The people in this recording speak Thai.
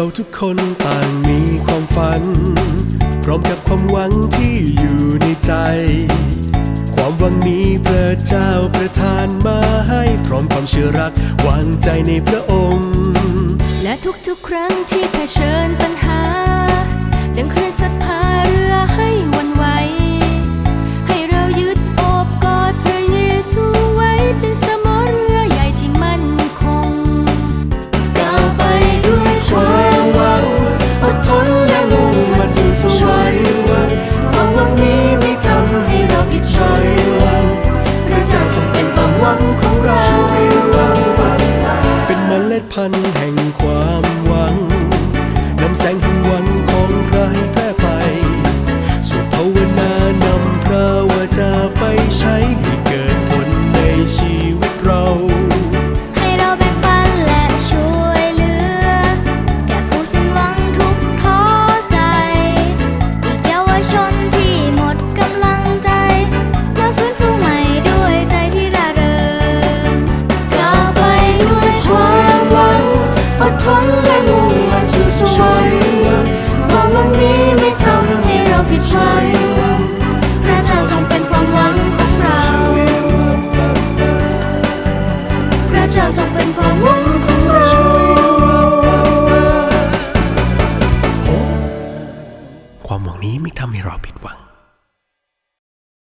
เราทุกคนต่างมีความฝัน พร้อมกับความหวังที่อยู่ในใจ ความหวังนี้พระเจ้าประทานมาให้พร้อมความเชื่อรักวางใจในพระองค์ และทุกๆครั้งที่เผชิญปัญหา ดังเคลื่นซัดพา พันธุ์แห่ง เาทรงเป็นความหวังของเราความหวังนี้ไม่ทำให้เราผิดหวัง